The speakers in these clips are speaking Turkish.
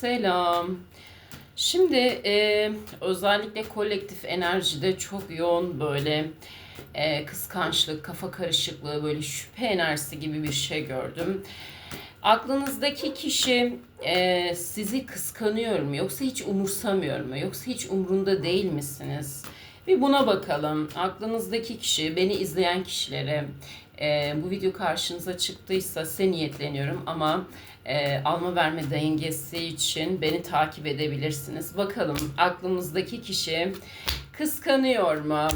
Selam. Şimdi e, özellikle kolektif enerjide çok yoğun böyle e, kıskançlık, kafa karışıklığı, böyle şüphe enerjisi gibi bir şey gördüm. Aklınızdaki kişi e, sizi kıskanıyor mu yoksa hiç umursamıyor mu yoksa hiç umrunda değil misiniz? Bir buna bakalım. Aklınızdaki kişi, beni izleyen kişilere e, bu video karşınıza çıktıysa size niyetleniyorum ama e, alma verme dengesi için beni takip edebilirsiniz. Bakalım aklımızdaki kişi kıskanıyor mu?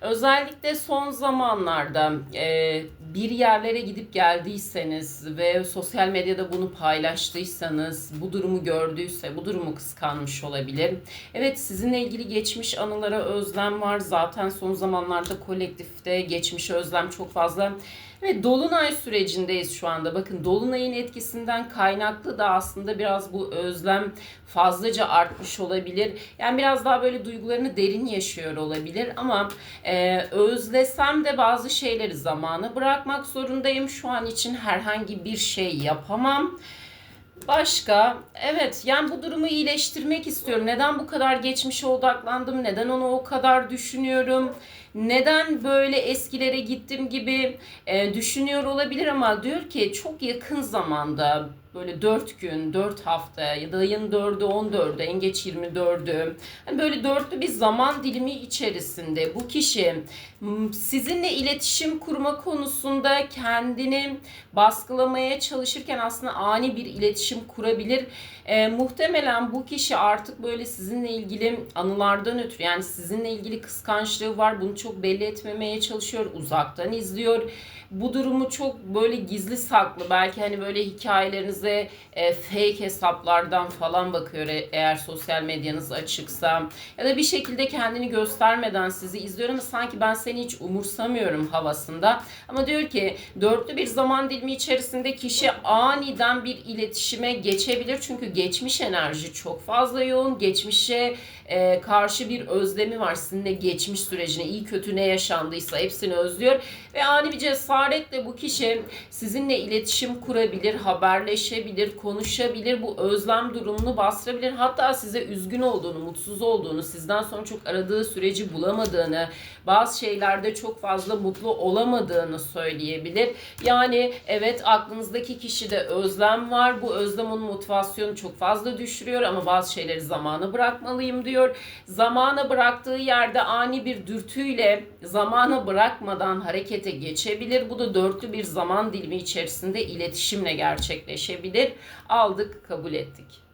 Özellikle son zamanlarda e, bir yerlere gidip geldiyseniz ve sosyal medyada bunu paylaştıysanız, bu durumu gördüyse, bu durumu kıskanmış olabilir. Evet sizinle ilgili geçmiş anılara özlem var. Zaten son zamanlarda kolektifte geçmiş özlem çok fazla. Ve dolunay sürecindeyiz şu anda. Bakın dolunayın etkisinden kaynaklı da aslında biraz bu özlem fazlaca artmış olabilir. Yani biraz daha böyle duygularını derin yaşıyor olabilir ama e, özlesem de bazı şeyleri zamanı bırakmak zorundayım. Şu an için herhangi bir şey yapamam. Başka? Evet yani bu durumu iyileştirmek istiyorum. Neden bu kadar geçmişe odaklandım? Neden onu o kadar düşünüyorum? Neden böyle eskilere gittim gibi e, düşünüyor olabilir ama diyor ki çok yakın zamanda böyle 4 gün, 4 hafta ya da ayın 4'ü 14'ü en geç 24'ü hani böyle dörtlü bir zaman dilimi içerisinde bu kişi sizinle iletişim kurma konusunda kendini baskılamaya çalışırken aslında ani bir iletişim kurabilir. E, muhtemelen bu kişi artık böyle sizinle ilgili anılardan ötürü yani sizinle ilgili kıskançlığı var. Bunu çok belli etmemeye çalışıyor. Uzaktan izliyor. Bu durumu çok böyle gizli saklı belki hani böyle hikayelerinize e, fake hesaplardan falan bakıyor e- eğer sosyal medyanız açıksa ya da bir şekilde kendini göstermeden sizi izliyor ama sanki ben seni hiç umursamıyorum havasında. Ama diyor ki dörtlü bir zaman dilimi içerisinde kişi aniden bir iletişime geçebilir. Çünkü geçmiş enerji çok fazla yoğun. Geçmişe e, karşı bir özlemi var. Sizinle geçmiş sürecine iyi kötü ne yaşandıysa hepsini özlüyor. Ve ani bir cesaretle bu kişi sizinle iletişim kurabilir, haberleşebilir, konuşabilir. Bu özlem durumunu bastırabilir. Hatta size üzgün olduğunu, mutsuz olduğunu, sizden sonra çok aradığı süreci bulamadığını, bazı şeylerde çok fazla mutlu olamadığını söyleyebilir. Yani evet aklınızdaki kişide özlem var. Bu özlem onun motivasyonu çok fazla düşürüyor ama bazı şeyleri zamana bırakmalıyım diyor. Zamana bıraktığı yerde ani bir dürtüyle zamana bırakmadan harekete geçebilir. Bu da dörtlü bir zaman dilimi içerisinde iletişimle gerçekleşebilir. Aldık, kabul ettik.